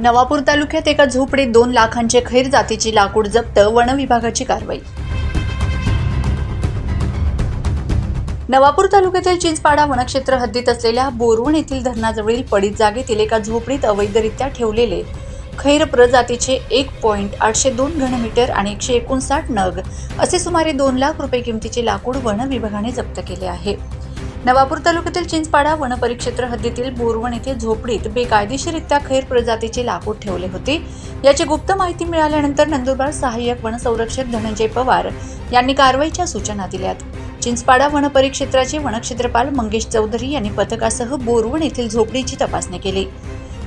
नवापूर तालुक्यात एका झोपडीत दोन लाखांचे खैर जातीची लाकूड जप्त वन विभागाची कारवाई. नवापूर तालुक्यातील चिंचपाडा वनक्षेत्र हद्दीत असलेल्या बोरवण येथील धरणाजवळील पडीत जागेतील एका झोपडीत अवैधरित्या ठेवलेले खैर प्रजातीचे एक पॉईंट आठशे दोन घनमीटर आणि एकशे एकोणसाठ नग असे सुमारे दोन लाख रुपये किमतीचे लाकूड वन विभागाने जप्त केले आहे. नवापूर तालुक्यातील चिंचपाडा वन परिक्षेत्र हद्दीतील बोरवण येथे झोपडीत बेकायदेशीररित्या खैर प्रजातीचे लाकूड ठेवले होते. याची गुप्त माहिती मिळाल्यानंतर नंदुरबार सहाय्यक वनसंरक्षक धनंजय पवार यांनी कारवाईच्या सूचना दिल्यात. चिंचपाडा वन परिक्षेत्राचे वनक्षेत्रपाल मंगेश चौधरी यांनी पथकासह बोरवण येथील झोपडीची तपासणी केली.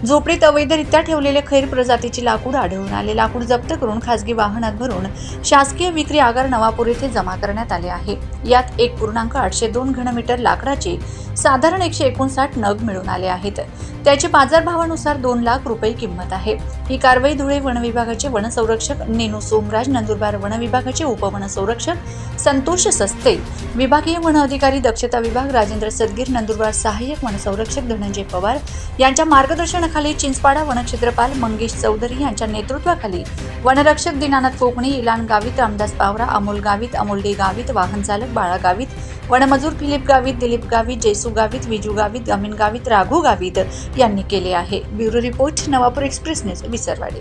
झोपडीत अवैधरित्या ठेवलेले खैर प्रजातीची लाकूड आढळून आले. लाकूड जप्त करून खासगी वाहनात भरून शासकीय विक्री आगार नवापूर येथे जमा करण्यात आले आहे. यात एक पूर्णांक आठशे दोन घनमीटर लाकडाचे साधारण एकशे एकोणसाठ नग मिळून आले आहेत. त्याची बाजारभावानुसार दोन लाख रुपये किंमत आहे. ही कारवाई धुळे वनविभागाचे वनसंरक्षक नेनू सोमराज नंदुरबार वनविभागाचे उपवनसंरक्षक संतोष सस्ते विभागीय वन अधिकारी दक्षता विभाग राजेंद्र सदगीर नंदुरबार सहाय्यक वनसंरक्षक धनंजय पवार यांच्या मार्गदर्शनाखाली चिंचपाडा वनक्षेत्रपाल मंगेश चौधरी यांच्या नेतृत्वाखाली वनरक्षक दिनानाथ कोकणी इलान गावित रामदास पावरा अमोल गावित अमोलडे गावित वाहन चालक बाळा गावित वनमजूर फिलिप गावित दिलीप गावित जयसू गावित विजू गावित अमीन गावित राघू गावित यांनी केले आहे. Bureau report Navapur express news Visarwadi.